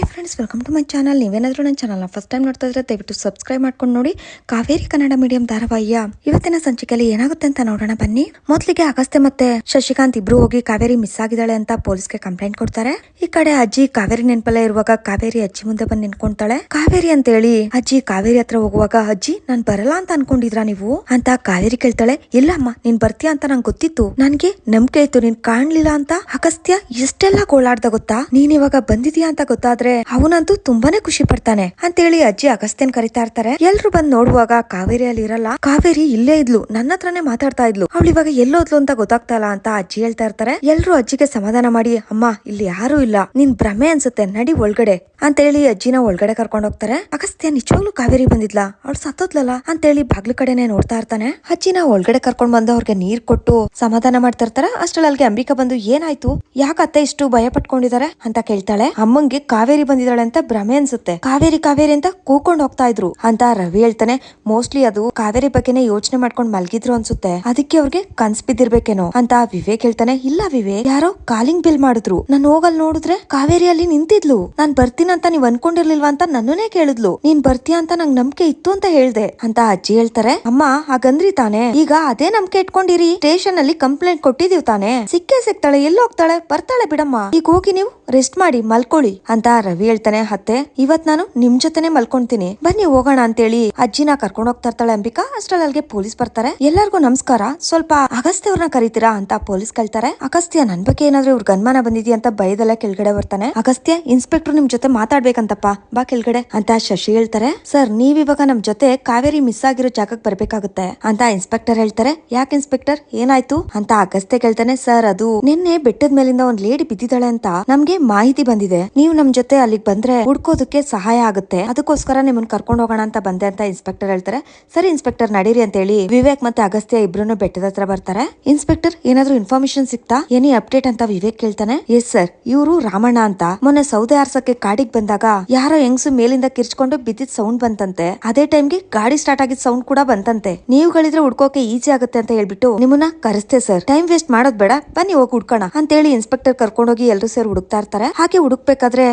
I friends welcome to my channel ನೀವೇನಾದರೂ ನನ್ನ ಚಾನಲ್ನ ಫಸ್ಟ್ ಟೈಮ್ ನೋಡ್ತಾ ಇದ್ರೆ ದಯವಿಟ್ಟು ಸಬ್ಸ್ಕ್ರೈಬ್ ಮಾಡ್ಕೊಂಡು ನೋಡಿ. ಕಾವೇರಿ ಕನ್ನಡ ಮೀಡಿಯಂ ಧಾರಾವಾಹಿಯ ಇವತ್ತಿನ ಸಂಚಿಕೆಯಲ್ಲಿ ಏನಾಗುತ್ತೆ ಅಂತ ನೋಡೋಣ ಬನ್ನಿ. ಮೊದಲಿಗೆ ಅಗಸ್ತ್ಯ ಮತ್ತೆ ಶಶಿಕಾಂತ್ ಇಬ್ರು ಹೋಗಿ ಕಾವೇರಿ ಮಿಸ್ ಆಗಿದ್ದಾಳೆ ಅಂತ ಪೊಲೀಸ್ಗೆ ಕಂಪ್ಲೇಂಟ್ ಕೊಡ್ತಾರೆ. ಈ ಕಡೆ ಅಜ್ಜಿ ಕಾವೇರಿ ನೆನಪಲ್ಲೇ ಇರುವಾಗ ಕಾವೇರಿ ಅಜ್ಜಿ ಮುಂದೆ ಬಂದು ನಿಂತ್ಕೊಂತಾಳೆ. ಕಾವೇರಿ ಅಂತ ಹೇಳಿ ಅಜ್ಜಿ ಕಾವೇರಿ ಹತ್ರ ಹೋಗುವಾಗ, ಅಜ್ಜಿ, ನಾನ್ ಬರಲ್ಲ ಅಂತ ಅನ್ಕೊಂಡಿದ್ರಾ ನೀವು? ಅಂತ ಕಾವೇರಿ ಕೇಳ್ತಾಳೆ. ಇಲ್ಲಮ್ಮ, ನೀನ್ ಬರ್ತೀಯ ಅಂತ ನಂಗೆ ಗೊತ್ತಿತ್ತು. ನನ್ಗೆ ನಂಬಿಕೆ ಇತ್ತು, ನೀನ್ ಕಾಣ್ಲಿಲ್ಲ ಅಂತ ಅಗಸ್ತ್ಯ ಎಷ್ಟೆಲ್ಲ ಗೋಳಾಡ್ದ ಗೊತ್ತಾ? ನೀನ್ ಇವಾಗ ಬಂದಿದ್ಯಾ ಅಂತ ಗೊತ್ತಾದ್ರೆ ಅವನಂತೂ ತುಂಬಾನೇ ಖುಷಿ ಪಡ್ತಾನೆ. ಅಂತೇಳಿ ಅಜ್ಜಿ ಅಗಸ್ತ್ಯನ್ ಕರಿತಾ ಇರ್ತಾರೆ. ಎಲ್ರು ಬಂದ್ ನೋಡುವಾಗ ಕಾವೇರಿ ಅಲ್ಲಿ ಇರಲ್ಲ. ಕಾವೇರಿ ಇಲ್ಲೇ ಇದ್ಲು. ನನ್ನ ಹತ್ರನೇ ಮಾತಾಡ್ತಾ ಇದ್ಲು. ಅವಳು ಇವಾಗ ಎಲ್ಲೋದ್ಲು ಅಂತ ಗೊತ್ತಾಗ್ತಾ ಇಲ್ಲ ಅಂತ ಅಜ್ಜಿ ಹೇಳ್ತಾ ಇರ್ತಾರೆ. ಎಲ್ರು ಅಜ್ಜಿಗೆ ಸಮಾಧಾನ ಮಾಡಿ, ಅಮ್ಮ, ಇಲ್ಲಿ ಯಾರು ಇಲ್ಲ. ನಿನ್ ಭ್ರಮೆ ಅನ್ಸುತ್ತೆ. ನಡಿ ಒಳಗಡೆ. ಅಂತೇಳಿ ಅಜ್ಜಿನ ಒಳಗಡೆ ಕರ್ಕೊಂಡು ಹೋಗ್ತಾರೆ. ಅಗಸ್ತ್ಯ ನಿಜವಾಗ್ಲೂ ಕಾವೇರಿ ಬಂದಿದ್ಲಾ? ಅವ್ಳು ಸತ್ತೋದ್ಲಲ್ಲ? ಅಂತೇಳಿ ಬಾಗ್ಲು ಕಡೆನೆ ನೋಡ್ತಾ ಇರ್ತಾನೆ. ಅಜ್ಜಿನ ಒಳಗಡೆ ಕರ್ಕೊಂಡ್ ಬಂದು ಅವ್ರಿಗೆ ನೀರ್ ಕೊಟ್ಟು ಸಮಾಧಾನ ಮಾಡ್ತಾ ಇರ್ತಾರೆ. ಅಷ್ಟ್ರಲ್ಲಿ ಅಂಬಿಕಾ ಬಂದು, ಏನಾಯ್ತು? ಯಾಕೆ ಅತ್ತೆ ಇಷ್ಟು ಭಯ ಪಟ್ಕೊಂಡಿದ್ದಾರೆ ಅಂತ ಕೇಳ್ತಾಳೆ. ಅಮ್ಮಂಗೆ ಕಾವೇರಿ ಬಂದಿದ್ದಾಳೆ ಅಂತ ಭ್ರಮೆ ಅನ್ಸುತ್ತೆ. ಕಾವೇರಿ ಕಾವೇರಿ ಅಂತ ಕೂಕೊಂಡ್ ಹೋಗ್ತಾ ಇದ್ರು. ಅಂತ ರವಿ ಹೇಳ್ತಾನೆ ಮೋಸ್ಟ್ಲಿ ಅದು ಕಾವೇರಿ ಬಗ್ಗೆನೆ ಯೋಚನೆ ಮಾಡ್ಕೊಂಡ್ ಮಲ್ಗಿದ್ರು ಅನ್ಸುತ್ತೆ. ಅದಕ್ಕೆ ಅವ್ರಿಗೆ ಕನ್ಸ್ ಬಿದ್ದಿರ್ಬೇಕೇನೋ? ಅಂತ ವಿವೇಕ್ ಹೇಳ್ತಾನೆ, ಇಲ್ಲ ವಿವೇಕ್, ಯಾರೋ ಕಾಲಿಂಗ್ ಬಿಲ್ ಮಾಡಿದ್ರು. ನಾನು ಹೋಗಲ್ ನೋಡಿದ್ರೆ ಕಾವೇರಿ ಅಲ್ಲಿ ನಿಂತಿದ್ಲು. ನಾನ್ ಬರ್ತೀನಂತ ನೀವ್ ಅನ್ಕೊಂಡಿರ್ಲಿಲ್ವಾ ಅಂತ ನನ್ನನ್ನೇ ಕೇಳಿದ್ಲು. ನೀನ್ ಬರ್ತೀಯ ಅಂತ ನಂಗ್ ನಂಬಿಕೆ ಇತ್ತು ಅಂತ ಹೇಳ್ದೆ. ಅಂತ ಅಜ್ಜಿ ಹೇಳ್ತಾರೆ, ಅಮ್ಮ, ಹಾಗಂದ್ರಿ ತಾನೆ. ಈಗ ಅದೇ ನಂಬಿಕೆ ಇಟ್ಕೊಂಡಿರಿ. ಸ್ಟೇಷನ್ ಅಲ್ಲಿ ಕಂಪ್ಲೇಂಟ್ ಕೊಟ್ಟಿದೀವ್ ತಾನೆ. ಸಿಕ್ಕೇ ಸಿಗ್ತಾಳೆ ಎಲ್ಲಿ ಹೋಗ್ತಾಳೆ ಬರ್ತಾಳೆ ಬಿಡಮ್ಮ. ಈಗ ಹೋಗಿ ನೀವು ರೆಸ್ಟ್ ಮಾಡಿ, ಮಲ್ಕೊಳ್ಳಿ. ಅಂತ ರವಿ ಹೇಳ್ತಾನೆ, ಅತ್ತೆ, ಇವತ್ ನಾನು ನಿಮ್ ಜೊತೆನೆ ಮಲ್ಕೊಂತೀನಿ. ಬನ್ನಿ ಹೋಗೋಣ ಅಂತೇಳಿ ಅಜ್ಜಿನ ಕರ್ಕೊಂಡ್ ಹೋಗ್ತಾ ಇರ್ತಾಳೆ ಅಂಬಿಕಾ. ಅಷ್ಟ್ರಲ್ಲಿ ಅಲ್ಲಿಗೆ ಪೊಲೀಸ್ ಬರ್ತಾರೆ. ಎಲ್ಲರಿಗೂ ನಮಸ್ಕಾರ. ಸ್ವಲ್ಪ ಅಗಸ್ತ್ಯ ಅವ್ರನ್ನ ಕರೀತೀರಾ ಅಂತ ಪೊಲೀಸ್ ಕೇಳ್ತಾರೆ. ಅಗಸ್ತ್ಯ, ನನ್ ಬಗ್ಗೆ ಏನಾದ್ರೂ ಇವ್ರ ಗನ್ಮಾನ ಬಂದಿದ್ಯಾ ಅಂತ ಭಯದಲ್ಲ ಕೆಳಗಡೆ ಬರ್ತಾನೆ. ಅಗಸ್ತ್ಯ, ಇನ್ಸ್ಪೆಕ್ಟರ್ ನಿಮ್ ಜೊತೆ ಮಾತಾಡ್ಬೇಕಂತಪ್ಪ. ಬಾ ಕೆಳಗಡೆ ಅಂತ ಶಶಿ ಹೇಳ್ತಾರೆ. ಸರ್ ನೀವ್ ಇವಾಗ ನಮ್ ಜೊತೆ ಕಾವೇರಿ ಮಿಸ್ ಆಗಿರೋ ಜಾಗಕ್ಕೆ ಬರ್ಬೇಕಾಗುತ್ತೆ ಅಂತ ಇನ್ಸ್ಪೆಕ್ಟರ್ ಹೇಳ್ತಾರೆ. ಯಾಕೆ ಇನ್ಸ್ಪೆಕ್ಟರ್? ಏನಾಯ್ತು? ಅಂತ ಅಗಸ್ತ್ಯ ಕೇಳ್ತಾನೆ. ಸರ್, ಅದು ನಿನ್ನೆ ಬೆಟ್ಟದ ಮೇಲಿಂದ ಒಂದ್ ಲೇಡಿ ಬಿದ್ದಿದ್ದಾಳೆ ಅಂತ ನಮ್ಗೆ ಮಾಹಿತಿ ಬಂದಿದೆ. ನೀವು ನಮ್ ಜೊತೆ ಅಲ್ಲಿಗೆ ಬಂದ್ರೆ ಹುಡ್ಕೋದಕ್ಕೆ ಸಹಾಯ ಆಗುತ್ತೆ. ಅದಕ್ಕೋಸ್ಕರ ನಿಮ್ಮನ್ನ ಕರ್ಕೊಂಡು ಹೋಗೋಣ ಅಂತ ಬಂದೆ ಅಂತ ಇನ್ಸ್ಪೆಕ್ಟರ್ ಹೇಳ್ತಾರೆ. ಸರಿ ಇನ್ಸ್ಪೆಕ್ಟರ್, ನಡೀರಿ ಅಂತ ಹೇಳಿ ವಿವೇಕ್ ಮತ್ತೆ ಅಗಸ್ತ್ಯ ಇಬ್ರು ಬೆಟ್ಟದ ಹತ್ರ ಬರ್ತಾರೆ. ಇನ್ಸ್ಪೆಕ್ಟರ್, ಏನಾದ್ರು ಇನ್ಫಾರ್ಮೇಶನ್ ಸಿಕ್ತಾ? ಏನಿ ಅಪ್ಡೇಟ್ ಅಂತ ವಿವೇಕ್ ಕೇಳ್ತಾನೆ? ಎಸ್ ಸರ್ ಇವರು ರಾಮಣ್ಣ ಅಂತ. ಮೊನ್ನೆ ಸೌದೆ ಆರ್ಸಕ್ಕೆ ಕಾಡಿಗೆ ಬಂದಾಗ ಯಾರೋ ಹೆಂಗ್ಸು ಮೇಲಿಂದ ಕಿರ್ಚ್ಕೊಂಡು ಬಿದ್ದಿದ್ ಸೌಂಡ್ ಬಂತಂತೆ. ಅದೇ ಟೈಮ್ಗೆ ಗಾಡಿ ಸ್ಟಾರ್ಟ್ ಆಗಿದ್ ಸೌಂಡ್ ಕೂಡ ಬಂತಂತೆ. ನೀವುಗಳಿದ್ರೆ ಹುಡ್ಕೋಕೆ ಈಸಿ ಆಗುತ್ತೆ ಅಂತ ಹೇಳ್ಬಿಟ್ಟು ನಿಮ್ಮನ್ನ ಕರೆಸ್ತೆ ಸರ್ ಟೈಮ್ ವೇಸ್ಟ್ ಮಾಡೋದ್ ಬೇಡ. ಬನ್ನಿ ಹೋಗಿ ಹುಡ್ಕೋಣ. ಅಂತ ಹೇಳಿ ಇನ್ಸ್ಪೆಕ್ಟರ್ ಕರ್ಕೊಂಡೋಗಿ ಎಲ್ರು ಸೇರ್ ಹುಡುಕ್ತಾ ಇರ್ತಾರೆ. ಹಾಗೆ ಹುಡುಕ್ಬೇಕಾದ್ರೆ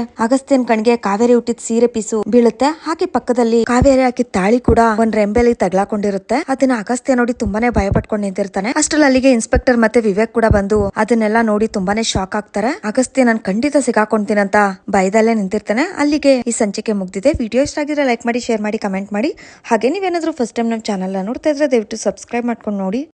ಅಗಸ್ತ್ಯನ್ ಕಣ್ಗೆ ಕಾವೇರಿ ಹುಟ್ಟಿದ ಸೀರೆ ಪೀಸು ಬೀಳುತ್ತೆ. ಹಾಗೆ ಪಕ್ಕದಲ್ಲಿ ಕಾವೇರಿ ಹಾಕಿದ ತಾಳಿ ಕೂಡ ಒಂದ್ ರೆಂಬೆಲಿ ತಗ್ಲಾಕೊಂಡಿರುತ್ತೆ. ಅದನ್ನ ಅಗಸ್ತ್ಯ ನೋಡಿ ತುಂಬಾನೇ ಭಯ ಪಟ್ಕೊಂಡು ನಿಂತಿರ್ತಾನೆ. ಅಷ್ಟ್ರಲ್ಲಿ ಅಲ್ಲಿಗೆ ಇನ್ಸ್ಪೆಕ್ಟರ್ ಮತ್ತೆ ವಿವೇಕ್ ಕೂಡ ಬಂದು ಅದನ್ನೆಲ್ಲ ನೋಡಿ ತುಂಬಾನೇ ಶಾಕ್ ಆಗ್ತಾರೆ. ಅಗಸ್ತ್ಯ ನಾನು ಖಂಡಿತ ಸಿಗಾಕೊಂತೀನಂತ ಭಯದಲ್ಲೇ ನಿಂತಿರ್ತಾನೆ. ಅಲ್ಲಿಗೆ ಈ ಸಂಚಿಕೆ ಮುಗ್ದಿದೆ. ವಿಡಿಯೋ ಇಷ್ಟ ಆಗಿದ್ರೆ ಲೈಕ್ ಮಾಡಿ, ಶೇರ್ ಮಾಡಿ, ಕಮೆಂಟ್ ಮಾಡಿ. ಹಾಗೆ ನೀವೇನಾದ್ರೂ ಫಸ್ಟ್ ಟೈಮ್ ನಮ್ಮ ಚಾನಲ್ ನೋಡ್ತಾ ಇದ್ರೆ ದಯವಿಟ್ಟು ಸಬ್ಸ್ಕ್ರೈಬ್ ಮಾಡ್ಕೊಂಡು ನೋಡಿ.